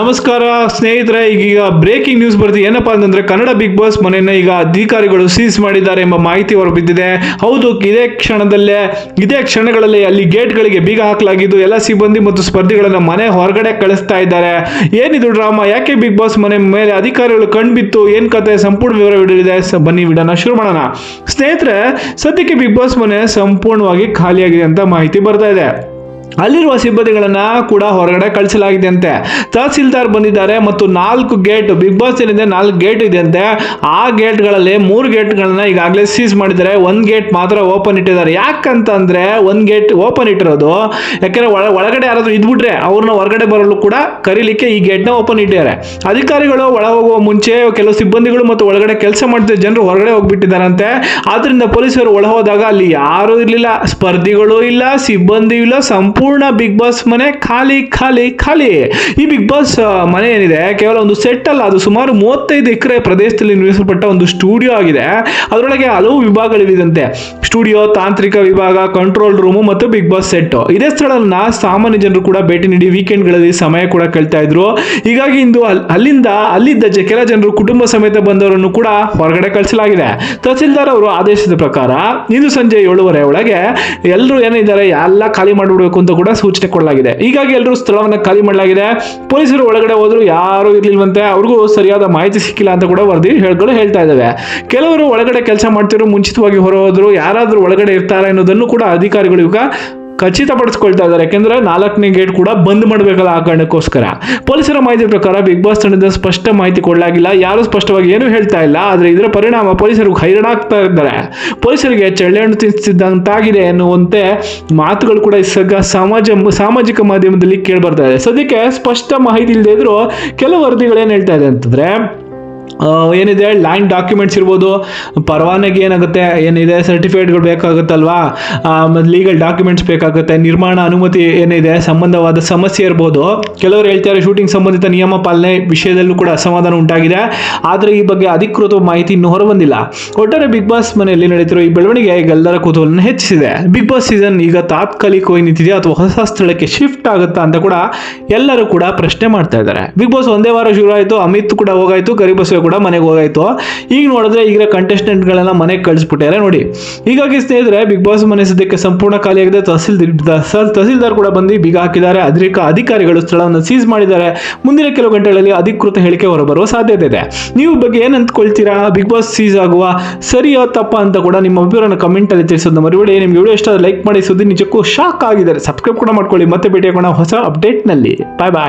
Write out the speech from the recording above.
ನಮಸ್ಕಾರ, ಸ್ನೇಹಿತರೆ, ಈಗೀಗ ಬ್ರೇಕಿಂಗ್ ನ್ಯೂಸ್ ಬರ್ತಿ. ಏನಪ್ಪಾ ಅಂತಂದ್ರೆ, ಕನ್ನಡ ಬಿಗ್ ಬಾಸ್ ಮನೆಯನ್ನ ಈಗ ಅಧಿಕಾರಿಗಳು ಸೀಸ್ ಮಾಡಿದ್ದಾರೆ ಎಂಬ ಮಾಹಿತಿ ಹೊರಬಿದ್ದಿದೆ. ಹೌದು, ಇದೇ ಕ್ಷಣದಲ್ಲೇ, ಇದೇ ಕ್ಷಣಗಳಲ್ಲಿ ಅಲ್ಲಿ ಗೇಟ್ಗಳಿಗೆ ಬೀಗ ಹಾಕಲಾಗಿದ್ದು, ಎಲ್ಲ ಸಿಬ್ಬಂದಿ ಮತ್ತು ಸ್ಪರ್ಧಿಗಳನ್ನ ಮನೆ ಹೊರಗಡೆ ಕಳಿಸ್ತಾ ಇದ್ದಾರೆ. ಏನಿದು ಡ್ರಾಮಾ ಯಾಕೆ ಬಿಗ್ ಬಾಸ್ ಮನೆ ಮೇಲೆ ಅಧಿಕಾರಿಗಳು ಕಣ್ಬಿತ್ತು? ಏನ್ ಕತೆ? ಸಂಪೂರ್ಣ ವಿವರ ಇಡಲಿದೆ ಬನ್ನಿ, ವಿಡನ ಶುರು ಮಾಡೋಣ. ಸ್ನೇಹಿತರೆ, ಸದ್ಯಕ್ಕೆ ಬಿಗ್ ಬಾಸ್ ಮನೆ ಸಂಪೂರ್ಣವಾಗಿ ಖಾಲಿಯಾಗಿದೆ ಅಂತ ಮಾಹಿತಿ ಬರ್ತಾ ಇದೆ. ಅಲ್ಲಿರುವ ಸಿಬ್ಬಂದಿಗಳನ್ನ ಕೂಡ ಹೊರಗಡೆ ಕಳಿಸಲಾಗಿದೆ ಅಂತೆ ತಹಸೀಲ್ದಾರ್ ಬಂದಿದ್ದಾರೆ ಮತ್ತು ನಾಲ್ಕು ಗೇಟ್, ಬಿಗ್ ಬಾಸ್ ಏನಿದೆ, ನಾಲ್ಕು ಗೇಟ್ ಇದೆ ಅಂತೆ ಆ ಗೇಟ್ಗಳಲ್ಲಿ ಮೂರು ಗೇಟ್ಗಳನ್ನ ಈಗಾಗಲೇ ಸೀಸ್ ಮಾಡಿದ್ದಾರೆ. ಒಂದು ಗೇಟ್ ಮಾತ್ರ ಓಪನ್ ಇಟ್ಟಿದ್ದಾರೆ. ಯಾಕಂತಂದ್ರೆ ಒಂದು ಗೇಟ್ ಓಪನ್ ಇಟ್ಟಿರೋದು, ಯಾಕಂದ್ರೆ ಒಳ, ಒಳಗಡೆ ಯಾರಾದರೂ ಇದ್ಬಿಟ್ರೆ ಅವ್ರನ್ನ ಹೊರಗಡೆ ಬರಲು ಕೂಡ ಕರೀಲಿಕ್ಕೆ ಈ ಗೇಟ್ನ ಓಪನ್ ಇಟ್ಟಿದ್ದಾರೆ. ಅಧಿಕಾರಿಗಳು ಒಳ ಹೋಗುವ ಮುಂಚೆ ಕೆಲವು ಸಿಬ್ಬಂದಿಗಳು ಮತ್ತು ಒಳಗಡೆ ಕೆಲಸ ಮಾಡ್ತಿದ್ದ ಜನರು ಹೊರಗಡೆ ಹೋಗ್ಬಿಟ್ಟಿದ್ದಾರಂತೆ. ಆದ್ರಿಂದ ಪೊಲೀಸರು ಒಳ ಹೋದಾಗ ಅಲ್ಲಿ ಯಾರೂ ಇರಲಿಲ್ಲ. ಸ್ಪರ್ಧಿಗಳು ಇಲ್ಲ ಸಿಬ್ಬಂದಿ ಇಲ್ಲ, ಸಂಪೂರ್ಣ ಬಿಗ್ ಬಾಸ್ ಮನೆ ಖಾಲಿ ಖಾಲಿ ಖಾಲಿ. ಈ ಬಿಗ್ ಬಾಸ್ ಮನೆ ಏನಿದೆ, ಕೇವಲ ಒಂದು ಸೆಟ್ ಅಲ್ಲ, ಅದು ಸುಮಾರು ಮೂವತ್ತೈದು ಎಕರೆ ಪ್ರದೇಶದಲ್ಲಿ ನಿರ್ಮಿಸಲ್ಪಟ್ಟ ಒಂದು ಸ್ಟುಡಿಯೋ ಆಗಿದೆ. ಅದರೊಳಗೆ ಹಲವು ವಿಭಾಗಗಳಿದಂತೆ ಸ್ಟುಡಿಯೋ ತಾಂತ್ರಿಕ ವಿಭಾಗ ಕಂಟ್ರೋಲ್ ರೂಮು ಮತ್ತು ಬಿಗ್ ಬಾಸ್ ಸೆಟ್ ಇದೇ ಸ್ಥಳನ ಸಾಮಾನ್ಯ ಜನರು ಕೂಡ ಭೇಟಿ ನೀಡಿ ವೀಕೆಂಡ್ಗಳಲ್ಲಿ ಸಮಯ ಕೂಡ ಕಳ್ತಾ ಇದ್ರು. ಹೀಗಾಗಿ ಇಂದು ಅಲ್ಲಿಂದ ಅಲ್ಲಿದ್ದ ಕೆಲ ಜನರು ಕುಟುಂಬ ಸಮೇತ ಬಂದವರನ್ನು ಕೂಡ ಹೊರಗಡೆ ಕಳಿಸಲಾಗಿದೆ. ತಹಸೀಲ್ದಾರ್ ಅವರು ಆದೇಶದ ಪ್ರಕಾರ, ಇಂದು ಸಂಜೆ ಏಳುವರೆ ಒಳಗೆ ಎಲ್ಲರೂ ಏನಿದ್ದಾರೆ, ಎಲ್ಲ ಖಾಲಿ ಮಾಡಿಬಿಡ್ಬೇಕು ಅಂತ ಕೂಡ ಸೂಚನೆ ಕೊಡಲಾಗಿದೆ. ಹೀಗಾಗಿ ಎಲ್ಲರೂ ಸ್ಥಳವನ್ನು ಖಾಲಿ ಮಾಡಲಾಗಿದೆ. ಪೊಲೀಸರು ಒಳಗಡೆ ಹೋದ್ರು ಯಾರು ಇರ್ಲಿಲ್ವಂತೆ, ಅವ್ರಿಗೂ ಸರಿಯಾದ ಮಾಹಿತಿ ಸಿಕ್ಕಿಲ್ಲ ಅಂತ ಕೂಡ ವರದಿ ಹೇಳ್ಗಳು ಹೇಳ್ತಾ ಇದ್ದಾವೆ ಕೆಲವರು ಒಳಗಡೆ ಕೆಲಸ ಮಾಡ್ತಿರೋ ಮುಂಚಿತವಾಗಿ ಹೊರ ಹೋದ್ರು ಯಾರಾದ್ರೂ ಒಳಗಡೆ ಇರ್ತಾರೆ ಅನ್ನೋದನ್ನು ಕೂಡ ಅಧಿಕಾರಿಗಳು ಈಗ ಖಚಿತಪಡಿಸ್ಕೊಳ್ತಾ ಇದ್ದಾರೆ. ಯಾಕೆಂದ್ರೆ ನಾಲ್ಕನೇ ಗೇಟ್ ಕೂಡ ಬಂದ್ ಮಾಡಬೇಕಲ್ಲ ಆ ಕಾರಣಕ್ಕೋಸ್ಕರ. ಪೊಲೀಸರ ಮಾಹಿತಿ ಪ್ರಕಾರ ಬಿಗ್ ಬಾಸ್ ತಂಡದ ಸ್ಪಷ್ಟ ಮಾಹಿತಿ ಕೊಡಲಾಗಿಲ್ಲ. ಯಾರು ಸ್ಪಷ್ಟವಾಗಿ ಏನು ಹೇಳ್ತಾ ಇಲ್ಲ. ಆದ್ರೆ ಇದರ ಪರಿಣಾಮ ಪೊಲೀಸರು ಹೈರಾಣಾಗ್ತಾ ಇದ್ದಾರೆ. ಪೊಲೀಸರಿಗೆ ಚಳ್ಳೆಹಣ್ಣು ತಿನ್ನಿಸಿದಂತಾಗಿದೆ ಎನ್ನುವಂತೆ ಮಾತುಗಳು ಕೂಡ ಸಗ ಸಮಾಜ, ಸಾಮಾಜಿಕ ಮಾಧ್ಯಮದಲ್ಲಿ ಕೇಳಿ ಬರ್ತಾ ಇದೆ. ಸದ್ಯಕ್ಕೆ ಸ್ಪಷ್ಟ ಮಾಹಿತಿ ಇಲ್ಲದೆ ಇದ್ರು ಕೆಲವು ವರದಿಗಳು ಏನು ಹೇಳ್ತಾ ಇದೆ ಅಂತಂದ್ರೆ ಏನಿದೆ? ಲ್ಯಾಂಡ್ ಡಾಕ್ಯುಮೆಂಟ್ಸ್ ಇರ್ಬೋದು. ಪರವಾನಗಿ ಏನಾಗುತ್ತೆ? ಏನಿದೆ? ಸರ್ಟಿಫಿಕೇಟ್ಗಳು ಬೇಕಾಗುತ್ತಲ್ವಾ? ಲೀಗಲ್ ಡಾಕ್ಯುಮೆಂಟ್ಸ್ ಬೇಕಾಗುತ್ತೆ. ನಿರ್ಮಾಣ ಅನುಮತಿ ಏನಿದೆ? ಸಂಬಂಧವಾದ ಸಮಸ್ಯೆ ಇರ್ಬೋದು. ಕೆಲವರು ಹೇಳ್ತಾರೆ ಶೂಟಿಂಗ್ ಸಂಬಂಧಿತ ನಿಯಮ ಪಾಲನೆ ವಿಷಯದಲ್ಲೂ ಕೂಡ ಅಸಮಾಧಾನ ಉಂಟಾಗಿದೆ. ಆದರೆ ಈ ಬಗ್ಗೆ ಅಧಿಕೃತ ಮಾಹಿತಿ ಇನ್ನೂ ಹೊರಬಂದಿಲ್ಲ. ಒಟ್ಟಾರೆ ಬಿಗ್ ಬಾಸ್ ಮನೆಯಲ್ಲಿ ನಡೀತಿರೋ ಈ ಬೆಳವಣಿಗೆ ಎಲ್ಲರ ಕುತೂಹಲನ ಹೆಚ್ಚಿಸಿದೆ. ಬಿಗ್ ಬಾಸ್ ಸೀಸನ್ ಈಗ ತಾತ್ಕಾಲಿಕವಾಗಿ ನಿಂತಿದೆಯಾ ಅಥವಾ ಹೊಸ ಸ್ಥಳಕ್ಕೆ ಶಿಫ್ಟ್ ಆಗುತ್ತಾ ಅಂತ ಕೂಡ ಎಲ್ಲರೂ ಕೂಡ ಪ್ರಶ್ನೆ ಮಾಡ್ತಾ ಇದ್ದಾರೆ. ಬಿಗ್ ಬಾಸ್ ಒಂದೇ ವಾರ ಶುರು ಆಯಿತು. ಅಮಿತ್ ಕೂಡ ಹೋಗಾಯ್ತು. ಗರಿಬಸವೆ ಕೂಡ ಮನೆಗೆ ಹೋಗಾಯ್ತು. ಈಗ ನೋಡಿದ್ರೆ ಈಗ ಕಂಟೆಸ್ಟೆಂಟ್ಗಳೆಲ್ಲ ಮನೆಗೆ ಕಳಿಸ್ಬಿಟ್ಟಾರೆ ನೋಡಿ. ಹೀಗಾಗಿ ಸ್ನೇಹಿತರೆ ಬಿಗ್ ಬಾಸ್ ಮನೆ ಸದ್ಯಕ್ಕೆ ಸಂಪೂರ್ಣ ಖಾಲಿಯಾಗಿದೆ ತಹಸೀಲ್, ತಹಸೀಲ್ದಾರ್ ಕೂಡ ಬಂದು ಬೀಗ ಹಾಕಿದ್ದಾರೆ. ಅಧಿಕ ಅಧಿಕಾರಿಗಳು ಸ್ಥಳವನ್ನು ಸೀಸ್ ಮಾಡಿದ್ದಾರೆ. ಮುಂದಿನ ಕೆಲವು ಗಂಟೆಗಳಲ್ಲಿ ಅಧಿಕೃತ ಹೇಳಿಕೆ ಹೊರಬರುವ ಸಾಧ್ಯತೆ ಇದೆ. ನೀವು ಬಗ್ಗೆ ಏನು ಅಂದ್ಕೊಳ್ತೀರಾ? ಬಿಗ್ ಬಾಸ್ ಸೀಸ್ ಆಗುವ ಸರಿಯೋ ತಪ್ಪ ಅಂತ ಕೂಡ ನಿಮ್ಮ ಅಭಿಪ್ರಾಯನ ಕಮೆಂಟ್ ಅಲ್ಲಿ ತಿಳಿಸೋದು ಮರಿಬೇಡಿ. ನಿಮ್ಗೆ ವಿಡಿಯೋ ಇಷ್ಟ ಲೈಕ್ ಮಾಡಿ. ಸುದ್ದಿ ನಿಜಕ್ಕೂ ಶಾಕ್ ಆಗಿದ್ದಾರೆ. ಸಬ್ಸ್ಕ್ರೈಬ್ ಕೂಡ ಮಾಡ್ಕೊಳ್ಳಿ. ಮತ್ತೆ ಭೇಟಿ ಆಗೋಣ ಹೊಸ ಅಪ್ಡೇಟ್ನಲ್ಲಿ. ಬಾಯ್ ಬಾಯ್